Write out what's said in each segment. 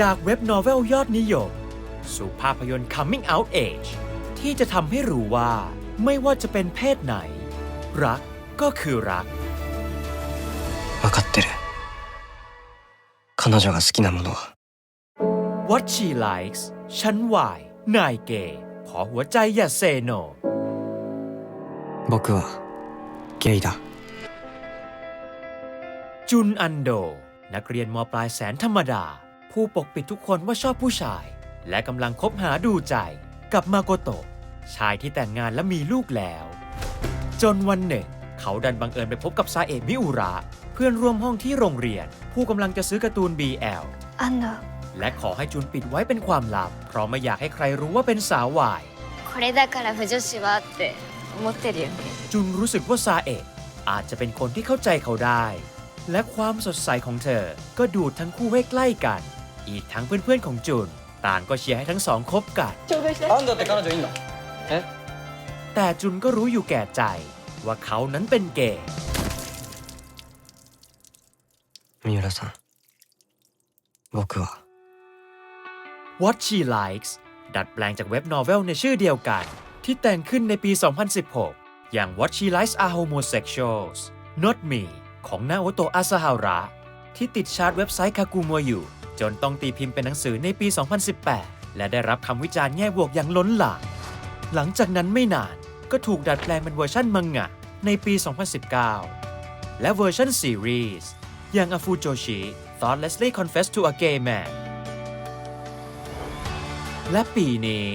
จากเว็บนอเวลยอดนิยม สู่ภาพยนตร์ Coming Out Age ที่จะทำให้รู้ว่า ไม่ว่าจะเป็นเพศไหน รักก็คือรัก 分かってる彼女が好きなものは What she likes ฉันวายนายเกย์ขอหัวใจอย่าเซโน 僕はゲイだ จุนอันโด นักเรียนมปลายแสนธรรมดา ผู้ปกปิดทุกคนว่าชอบผู้ชาย และกำลังคบหาดูใจ กับมาโกโตะชายที่แต่งงานและมีลูกแล้ว จนวันหนึ่ง เขาดันบังเอิญไปพบกับซาเอะมิอุระ เพื่อนร่วมห้องที่โรงเรียน ผู้กำลังจะซื้อการ์ตูน BL 安藤 และขอให้จุนปิดไว้เป็นความลับ เพราะไม่อยากให้ใครรู้ว่าเป็นสาววาย これだから不女子はって思ってるよね จุนรู้สึกว่าซาเอะอาจจะเป็นคนที่เข้าใจเขาได้ และความสดใสของเธอ ก็ดูดทั้งคู่ให้ใกล้กัน อีกทั้งเพื่อนๆของจุน ต่างก็เชียร์ให้ทั้งสองคบกัน 安藤って彼女いんのえ แต่จุนก็รู้อยู่แก่ใจ ว่าเขานั้นเป็นเกย์ 三浦さん僕は What She Likes ดัดแปลงจากเว็บนอเวลในชื่อเดียวกัน ที่แต่งขึ้นในปี 2016 อย่าง What She Likes Are Homosexuals Not Me ของนาโอโตะอาซาฮาระ ที่ติดชาร์ตเว็บไซต์คากูโมอยู่ จนต้องตีพิมพ์เป็นหนังสือในปี 2018 และได้รับคำวิจารณ์แง่บวกอย่างล้นหลามหลังจากนั้นไม่นานก็ถูกดัดแปลงเป็นเวอร์ชันมังงะในปี 2019 และเวอร์ชันซีรีส์อย่างอาฟูโจชิ Thoughtlessly Confessed to a Gay Man และปีนี้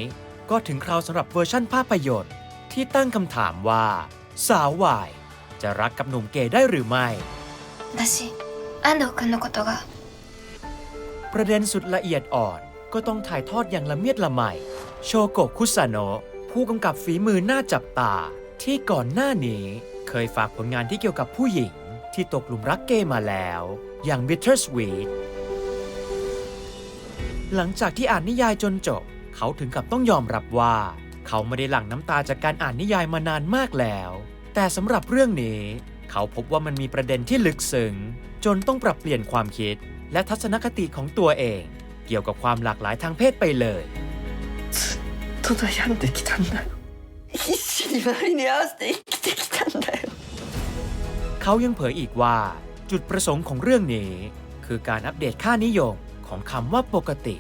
ก็ถึงคราวสำหรับเวอร์ชั่นภาพยนตร์ ที่ตั้งคำถามว่า สาววาย จะรักกับหนุ่มเกย์ได้หรือไม่ 私安藤君のことが ประเด็นสุดละเอียดอ่อนก็ต้องถ่ายทอดอย่างละเมียดละไม โชโกะคุซาโนะผู้กำกับฝีมือหน้าจับตา ที่ก่อนหน้านี้เคยฝากผลงานที่เกี่ยวกับผู้หญิง ที่ตกหลุมรักเกย์มาแล้ว อย่าง Bittersweet หลังจากที่อ่านนิยายจนจบ เขาถึงกับต้องยอมรับว่า เขาไม่ได้หลั่งน้ำตาจากการอ่านนิยายมานานมากแล้ว แต่สำหรับเรื่องนี้ เขาพบว่ามันมีประเด็นที่ลึกซึ้งจนต้องปรับเปลี่ยนความคิด และทัศนคติของตัวเอง เกี่ยวกับความหลากหลายทางเพศไปเลย と悩んできたんだよ必死に周りに合わせて生きてきたんだよ เขายังเผยอีกว่า จุดประสงค์ของเรื่องนี้ คือการอัปเดตค่านิยมของคำว่าปกติ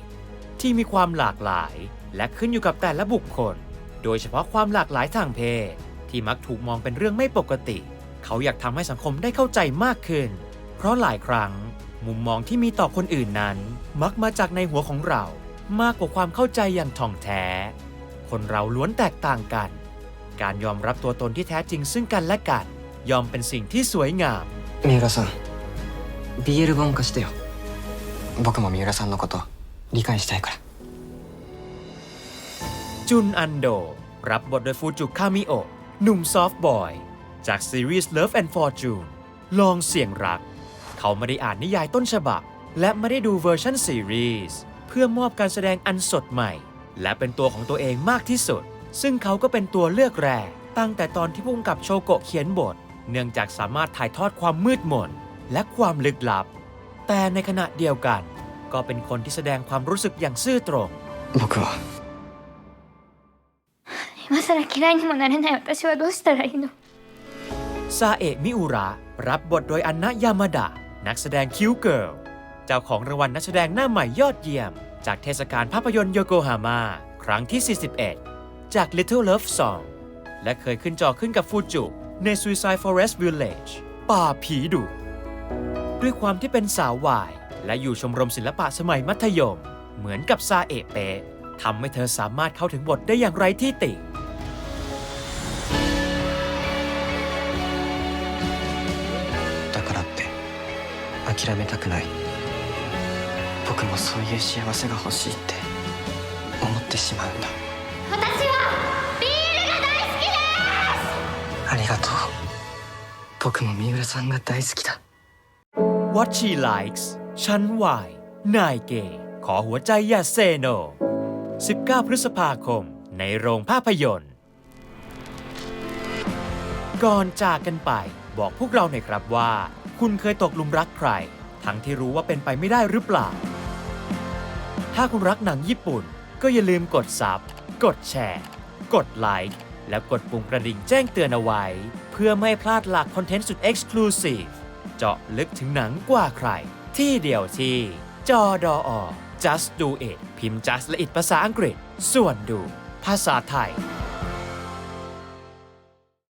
ที่มีความหลากหลาย และขึ้นอยู่กับแต่ละบุคคล โดยเฉพาะความหลากหลายทางเพศ ที่มักถูกมองเป็นเรื่องไม่ปกติ เขาอยากทำให้สังคมได้เข้าใจมากขึ้น เพราะหลายครั้ง มุมมองที่มีต่อคนอื่นนั้น มักมาจากในหัวของเรา มากกว่าความเข้าใจอย่างถ่องแท้ คนเราล้วนแตกต่างกัน การยอมรับตัวตนที่แท้จริงซึ่งกันและกัน ยอมเป็นสิ่งที่สวยงาม 三浦さん BL 本化してよ僕も三浦さんのこと理解したいから จุนอันโด รับบทโดยฟูจุคามิโอะหนุ่มซอฟต์บอย จากซีรีส์ Love and Fortune ลองเสี่ยงรัก เขาไม่ได้อ่านนิยายต้นฉบับ และไม่ได้ดูเวอร์ชันซีรีส์เพื่อมอบการแสดงอันสดใหม่ และเป็นตัวของตัวเองมากที่สุด ซึ่งเขาก็เป็นตัวเลือกแรก ตั้งแต่ตอนที่พุ่งกับโชโกะเขียนบท เนื่องจากสามารถถ่ายทอดความมืดมน และความลึกลับ แต่ในขณะเดียวกัน ก็เป็นคนที่แสดงความรู้สึกอย่างซื่อตรง 僕は今さら嫌いにもなれない私はどうしたらいいの ซาเอะมิอุระ รับบทโดยอันนะยามาดะ นักแสดงคิวเกิลเจ้าของรางวัลนักแสดงหน้าใหม่ยอดเยี่ยม จากเทศกาลภาพยนตร์โยโกฮาม่าครั้งที่ 41 จาก Little Love Song และเคยขึ้นจอขึ้นกับฟูจุใน Suicide Forest Village ป่าผีดุด้วยความที่เป็นสาววาย และอยู่ชมรมศิลปะสมัยมัธยม เหมือนกับซาเอะเปะทำให้เธอสามารถเข้าถึงบทได้อย่างไรที่ติ 諦めたくない僕もそういう幸せが欲しいって思ってしまうんだ私はビールが大好きですありがとう僕も三浦さんが大好きだ What she likes ฉันวายนายเกย์ขอหัวใจอย่าเซโน 19 พฤษภาคม ในโรงภาพยนตร์ ก่อนจากกันไป บอกพวกเราหน่อยครับว่า คุณเคยตกหลุมรักใคร ทั้งที่รู้ว่าเป็นไปไม่ได้หรือเปล่า ถ้าคุณรักหนังญี่ปุ่น ก็อย่าลืมกดซับกดแชร์ กดไลค์ และกดปุ่มกระดิ่งแจ้งเตือนเอาไว้ เพื่อไม่พลาดหลักคอนเทนต์สุด Exclusive เจาะลึกถึงหนังกว่าใคร ที่เดียวที่ จอดอ just do it พิมพ์ just และ it ภาษาอังกฤษ ส่วนดู ภาษาไทย